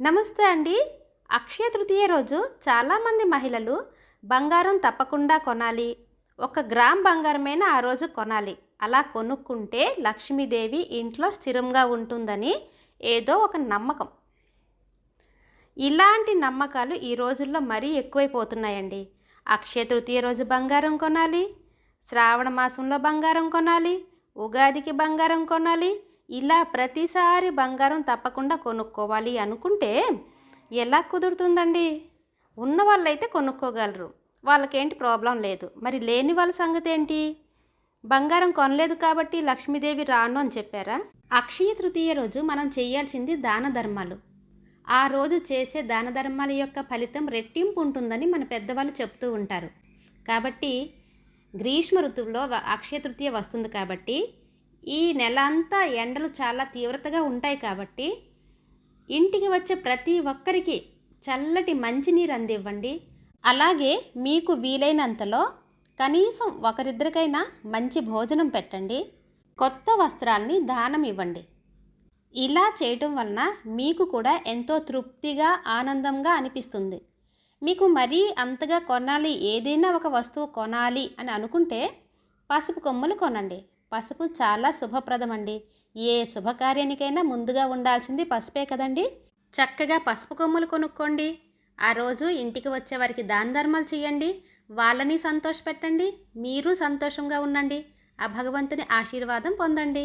నమస్తే అండి. అక్షయ తృతీయ రోజు చాలామంది మహిళలు బంగారం తప్పకుండా కొనాలి. ఒక గ్రామ్ బంగారమైనా ఆ రోజు కొనాలి. అలా కొనుక్కుంటే లక్ష్మీదేవి ఇంట్లో స్థిరంగా ఉంటుందని ఏదో ఒక నమ్మకం. ఇలాంటి నమ్మకాలు ఈ రోజుల్లో మరీ ఎక్కువైపోతున్నాయండి. అక్షయ తృతీయ రోజు బంగారం కొనాలి. శ్రావణ మాసంలో బంగారం కొనాలి. ఉగాదికి బంగారం కొనాలి. ఇలా ప్రతిసారి బంగారం తప్పకుండా కొనుక్కోవాలి అనుకుంటే ఎలా కుదురుతుందండి? ఉన్న వాళ్ళైతే కొనుక్కోగలరు. వాళ్ళకేంటి ప్రాబ్లం లేదు. మరి లేని వాళ్ళ సంగతి ఏంటి? బంగారం కొనలేదు కాబట్టి లక్ష్మీదేవి రాను అని చెప్పారా? అక్షయ తృతీయ రోజు మనం చేయాల్సింది దాన ధర్మాలు. ఆ రోజు చేసే దాన ధర్మాల యొక్క ఫలితం రెట్టింపు ఉంటుందని మన పెద్దవాళ్ళు చెప్తూ ఉంటారు. కాబట్టి గ్రీష్మ ఋతువులో అక్షయ తృతీయ వస్తుంది కాబట్టి ఈ నెల అంతా ఎండలు చాలా తీవ్రతగా ఉంటాయి కాబట్టి ఇంటికి వచ్చే ప్రతి ఒక్కరికి చల్లటి మంచినీరు అందివ్వండి. అలాగే మీకు వీలైనంతలో కనీసం ఒకరిద్దరికైనా మంచి భోజనం పెట్టండి. కొత్త వస్త్రాల్ని దానం ఇవ్వండి. ఇలా చేయటం వలన మీకు కూడా ఎంతో తృప్తిగా ఆనందంగా అనిపిస్తుంది. మీకు మరీ అంతగా కొనాలి ఏదైనా ఒక వస్తువు కొనాలి అని అనుకుంటే పసుపు కొమ్మలు కొనండి. పసుపు చాలా శుభప్రదం అండి ఏ శుభకార్యానికైనా ముందుగా ఉండాల్సింది పసుపే కదండి. చక్కగా పసుపు కొమ్ములు కొనుక్కోండి. ఆ రోజు ఇంటికి వచ్చే వారికి దాన ధర్మాలు చేయండి. వాళ్ళని సంతోషపెట్టండి. మీరు సంతోషంగా ఉండండి. ఆ భగవంతుని ఆశీర్వాదం పొందండి.